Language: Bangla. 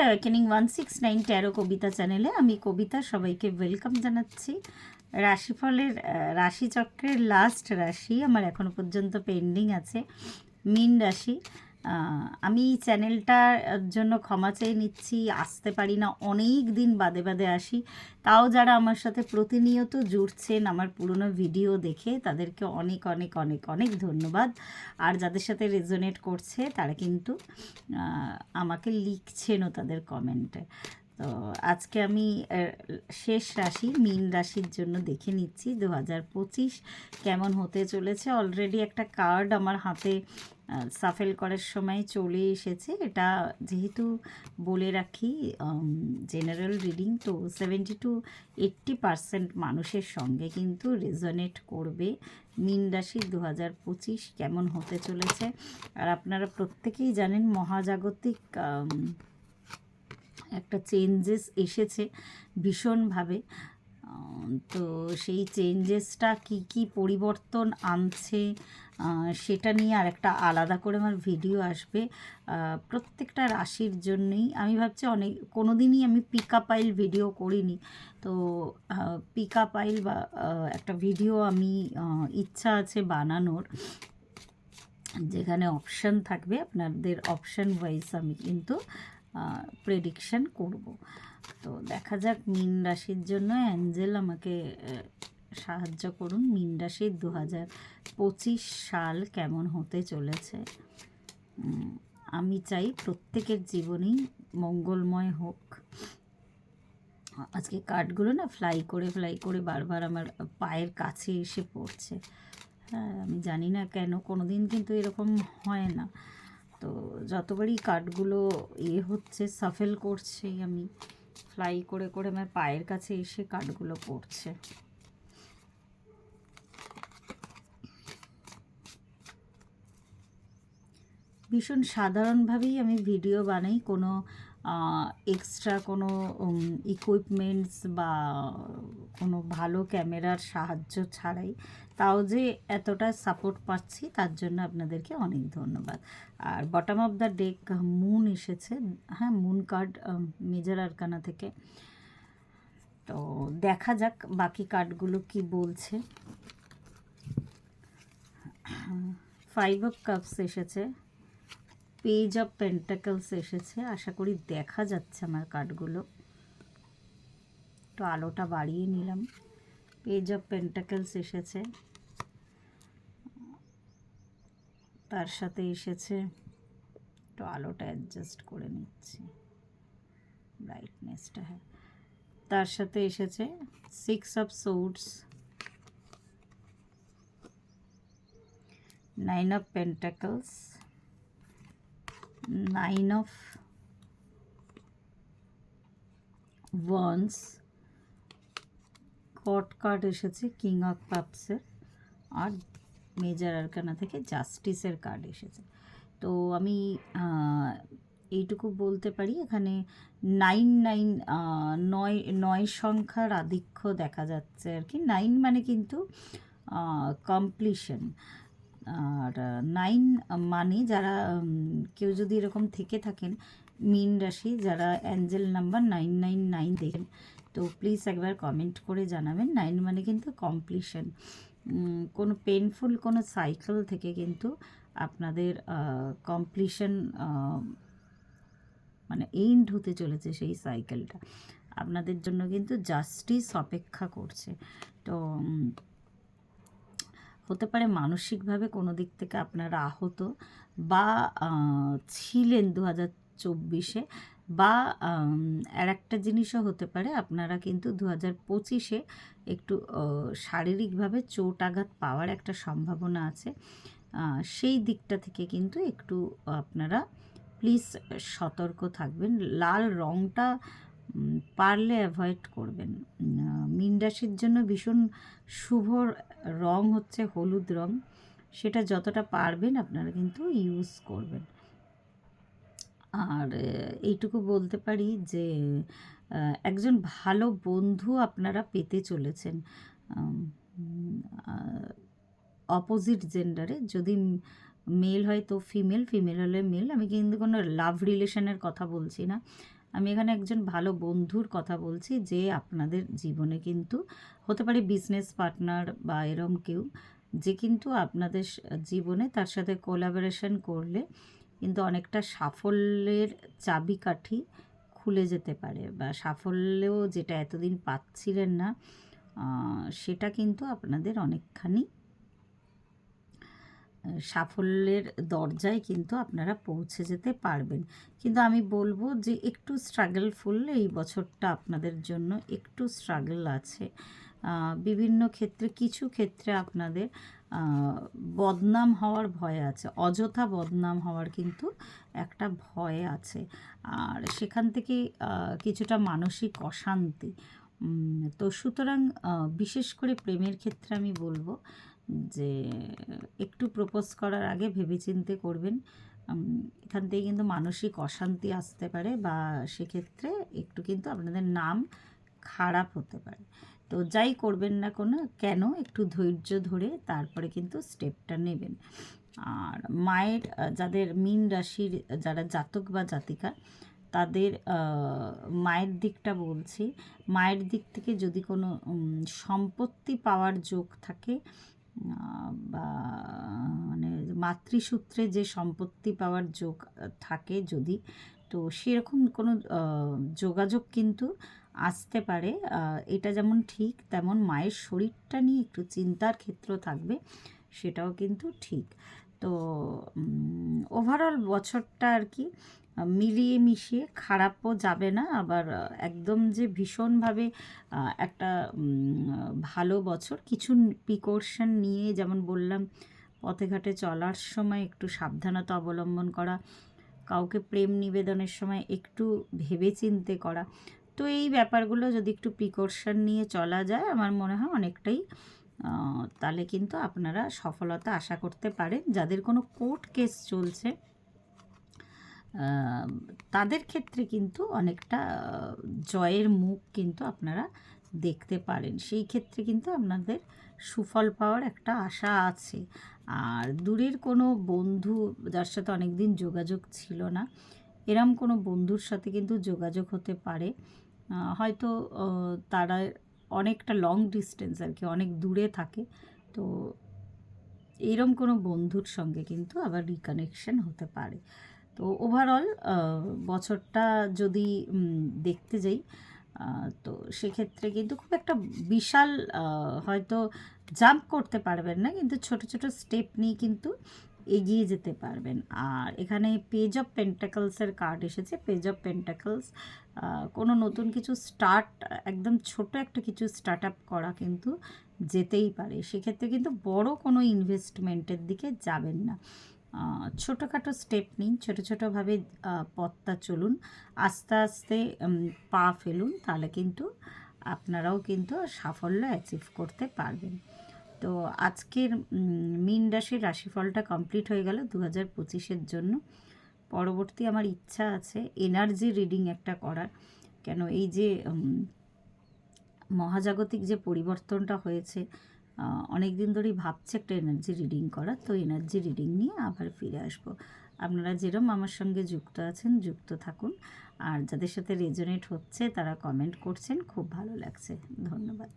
অ্যাওয়েকেনিং ওয়ান সিক্স নাইন তেরো কবিতা চ্যানেলে আমি কবিতা সবাইকে ওয়েলকাম জানাচ্ছি। রাশিফলের রাশিচক্রের লাস্ট রাশি আমার এখনও পর্যন্ত পেন্ডিং আছে। মিন রাশি। আমি চ্যানেলটার জন্য ক্ষমা চেয়ে নিচ্ছি, আসতে পারি না, অনেক দিন বাদে বাদে আসি। তাও যারা আমার সাথে প্রতিনিয়ত জুড়ছেন আমার পুরনো ভিডিও দেখে, তাদেরকে অনেক অনেক অনেক অনেক ধন্যবাদ। আর যাদের সাথে রেজোনেট করছে, তারা কিন্তু আমাকে লিখছেনও তাদের কমেন্টে তো আজকে আমি শেষ রাশি, মীন রাশির জন্য দেখে নিচ্ছি। দু পঁচিশ কেমন হতে চলেছে? অলরেডি একটা কার্ড আমার হাতে সাফেল করার সময় চলে এসেছে। এটা যেহেতু বলে রাখি জেনারেল রিডিং তো সেভেন্টি টু এইট্টি পারসেন্ট মানুষের সঙ্গে কিন্তু রেজনেট করবে। মীন রাশি দু হাজার পঁচিশ কেমন হতে চলেছে? আর আপনারা প্রত্যেকেই জানেন মহাজাগতিক একটা চেঞ্জেস এসেছে ভীষণভাবে। তো সেই চেঞ্জেসটা কি কি পরিবর্তন আনছে সেটা নিয়ে আর একটা আলাদা করে আমার ভিডিও আসবে। প্রত্যেকটা রাশির জন্যই আমি ভাবছি অনেক কোনো দিনই আমি পিকা পাইল ভিডিও করিনি। তো পিকা পাইল বা একটা ভিডিও আমি ইচ্ছা আছে বানানোর, যেখানে অপশান থাকবে, আপনাদের অপশান ওয়াইজ আমি কিন্তু প্রেডিকশন করব। তো দেখা যাক, মীন রাশির জন্য অ্যাঞ্জেল আমাকে সাহায্য করুন। মীন রাশির দু হাজার পঁচিশ সাল কেমন হতে চলেছে? আমি চাই প্রত্যেকের জীবনেই মঙ্গলময় হোক। আজকে কার্ডগুলো না ফ্লাই করে ফ্লাই করে বারবার আমার পায়ের কাছে এসে পড়ছে। হ্যাঁ আমি জানি না কেন কোনো দিন কিন্তু এরকম হয় না। তো যতবারই কাঠগুলো ইয়ে হচ্ছে, সাফেল করছে আমি ফ্লাই করে করে আমার পায়ের কাছে এসে কাঠগুলো পড়ছে। ভীষণ সাধারণভাবেই আমি ভিডিও বানাই, কোনো এক্সট্রা কোনো ইকুইপমেন্টস বা কোনো ভালো ক্যামেরার সাহায্য ছাড়াই তাও যে এতটা সাপোর্ট পাচ্ছি তার জন্য আপনাদেরকে অনেক ধন্যবাদ। আর bottom of the deck moon এসেছে হ্যাঁ মুন কার্ড মেজার আরকানা থেকে। তো দেখা যাক বাকি কার্ডগুলো কি বলছে। ফাইভ অফ কাপস এসেছে। পেজ অফ পেন্টাকলস এসেছে। আশা করি দেখা যাচ্ছে আমার কার্ডগুলো একটু আলোটা বাড়িয়ে নিলাম। পেজ অফ পেন্টাকলস এসেছে। তার সাথে এসেছে। একটু আলোটা অ্যাডজাস্ট করে নিচ্ছি। ব্রাইটনেসটা হ্যাঁ। তার সাথে এসেছে six of swords nine of pentacles nine of wands court card এসেছে কিং অফ কাপসের আর মেজার আরকানা থেকে জাস্টিসের কার্ড এসেছে। তো আমি এইটুকু বলতে পারি, এখানে নাইন নাইন নয় নয় সংখ্যার আধিক্য দেখা যাচ্ছে আর কি। নাইন মানে কিন্তু কমপ্লিশন আর নাইন মানে যারা কেউ যদি এরকম থেকে থাকেন, মিন রাশি, যারা angel number nine nine nine দেখেন, তো প্লিজ একবার কমেন্ট করে জানাবেন। নাইন মানে কিন্তু কমপ্লিশন কোনো পেনফুল কোনো সাইকেল থেকে কিন্তু আপনাদের কমপ্লিশন মানে এন্ড হতে চলেছে সেই সাইকেলটা আপনাদের জন্য কিন্তু জাস্টিস অপেক্ষা করছে। তো হতে পারে মানসিকভাবে কোনো দিক থেকে আপনারা আহত বা ছিলেন দু হাজার চব্বিশে বা আর একটা জিনিসও হতে পারে আপনারা কিন্তু দু হাজার পঁচিশে একটু শারীরিকভাবে চোট আঘাত পাওয়ার একটা সম্ভাবনা আছে। সেই দিকটা থেকে কিন্তু একটু আপনারা প্লিজ সতর্ক থাকবেন। লাল রঙটা পারলে অ্যাভয়েড করবেন। মীন রাশির জন্য ভীষণ শুভ রং হচ্ছে হলুদ রং। সেটা যতটা পারবেন আপনারা কিন্তু ইউজ করবেন। আর এইটুকু বলতে পারি যে একজন ভালো বন্ধু আপনারা পেতে চলেছেন। অপোজিট জেন্ডারে যদি মেল হয় তো ফিমেল ফিমেল হলে মেল আমি কিন্তু কোনো লাভ রিলেশনের কথা বলছি না। আমি এখানে একজন ভালো বন্ধুর কথা বলছি যে আপনাদের জীবনে কিন্তু হতে পারে বিজনেস পার্টনার বা এরম কেউ যে কিন্তু আপনাদের জীবনে তার সাথে কোলাবোরেশন করলে কিন্তু অনেকটা সাফল্যের চাবিকাঠি খুলে যেতে পারে বা সাফল্যও যেটা এতদিন পাচ্ছিলেন না সেটা কিন্তু আপনাদের অনেকখানি সাফল্যের দরজায় কিন্তু আপনারা পৌঁছে যেতে পারবেন। কিন্তু আমি বলব যে একটু স্ট্রাগলফুল এই বছরটা আপনাদের জন্য একটু স্ট্রাগল আছে। বিভিন্ন ক্ষেত্রে, কিছু ক্ষেত্রে আপনাদের বদনাম হওয়ার ভয় আছে। অযথা বদনাম হওয়ার কিন্তু একটা ভয় আছে। আর সেখান থেকে কিছুটা মানসিক অশান্তি। তো সুতরাং বিশেষ করে প্রেমের ক্ষেত্রে আমি বলব যে একটু প্রপোজ করার আগে ভেবেচিন্তে করবেন এখান থেকে কিন্তু মানসিক অশান্তি আসতে পারে বা সেক্ষেত্রে একটু কিন্তু আপনাদের নাম খারাপ হতে পারে। তো যাই করবেন না কোনো, কেন? একটু ধৈর্য ধরে তারপরে কিন্তু স্টেপটা নেবেন। আর মায়ের, যাদের মীন রাশির যারা জাতক বা জাতিকা, তাদের মায়ের দিকটা বলছি। মায়ের দিক থেকে যদি কোনো সম্পত্তি পাওয়ার যোগ থাকে বা মানে মাতৃসূত্রে যে সম্পত্তি পাওয়ার যোগ থাকে যদি, তো সেরকম কোনো যোগাযোগ কিন্তু আসতে পারে। এটা যেমন ঠিক, তেমন মায়ের শরীরটা নিয়ে একটু চিন্তার ক্ষেত্র থাকবে, সেটাও কিন্তু ঠিক। তো ওভারঅল বছরটা আর কি মিলিয়ে মিশিয়ে খারাপও যাবে না, আবার একদম যে ভীষণভাবে একটা ভালো বছর। কিছু প্রিকশন নিয়ে যেমন বললাম, পথে ঘাটে চলার সময় একটু সাবধানতা অবলম্বন করা, কাউকে প্রেম নিবেদনের সময় একটু ভেবেচিন্তে করা। তো এই ব্যাপারগুলো যদি একটু প্রিকশন নিয়ে চলা যায়, আমার মনে হয় অনেকটাই তাহলে কিন্তু আপনারা সফলতা আশা করতে পারেন। যাদের কোনো কোর্ট কেস চলছে তাদের ক্ষেত্রে কিন্তু অনেকটা জয়ের মুখ কিন্তু আপনারা দেখতে পারেন। সেই ক্ষেত্রে কিন্তু আপনাদের সুফল পাওয়ার একটা আশা আছে। আর দূরের কোনো বন্ধু যার সাথে অনেক দিন যোগাযোগ ছিল না, এরম কোনো বন্ধুর সাথে কিন্তু যোগাযোগ হতে পারে। হয়তো তারা অনেকটা লং ডিস্টেন্স আর কি, অনেক দূরে থাকে। তো এরম কোনো বন্ধুর সঙ্গে কিন্তু আবার রিকানেকশন হতে পারে। তো ওভারঅল বছরটা যদি দেখতে যাই তো সেক্ষেত্রে কিন্তু খুব একটা বিশাল হয়তো জাম্প করতে পারবেন না। কিন্তু ছোট ছোট স্টেপ নিয়ে কিন্তু এগিয়ে যেতে পারবেন। আর এখানে পেজ অফ পেন্টাকলসের কার্ড এসেছে। পেজ অফ পেন্টাকলস কোনো নতুন কিছু স্টার্ট একদম ছোট একটা কিছু স্টার্ট আপ করা কিন্তু যেতেই পারে। সেক্ষেত্রে কিন্তু বড় কোনো ইনভেস্টমেন্টের দিকে যাবেন না। ছোটোখাটো স্টেপ নিন, ছোটো ছোটোভাবে পথটা চলুন। আস্তে আস্তে পা ফেলুন, তাহলে কিন্তু আপনারাও কিন্তু সাফল্য অ্যাচিভ করতে পারবেন। তো আজকের মীন রাশির রাশিফলটা কমপ্লিট হয়ে গেল দু হাজার পঁচিশের জন্য। পরবর্তী আমার ইচ্ছা আছে এনার্জি রিডিং একটা করার। কেন এই যে মহাজাগতিক যে পরিবর্তনটা হয়েছে অনেক দিন ধরেই ভাবছে একটা এনার্জি রিডিং করার, তো এনার্জি রিডিং নিয়ে আবার ফিরে আসব। আপনারা যেরম আমার সঙ্গে যুক্ত আছেন, যুক্ত থাকুন। আর যাদের সাথে রেজোনেট হচ্ছে, তারা কমেন্ট করছেন, খুব ভালো লাগছে। ধন্যবাদ।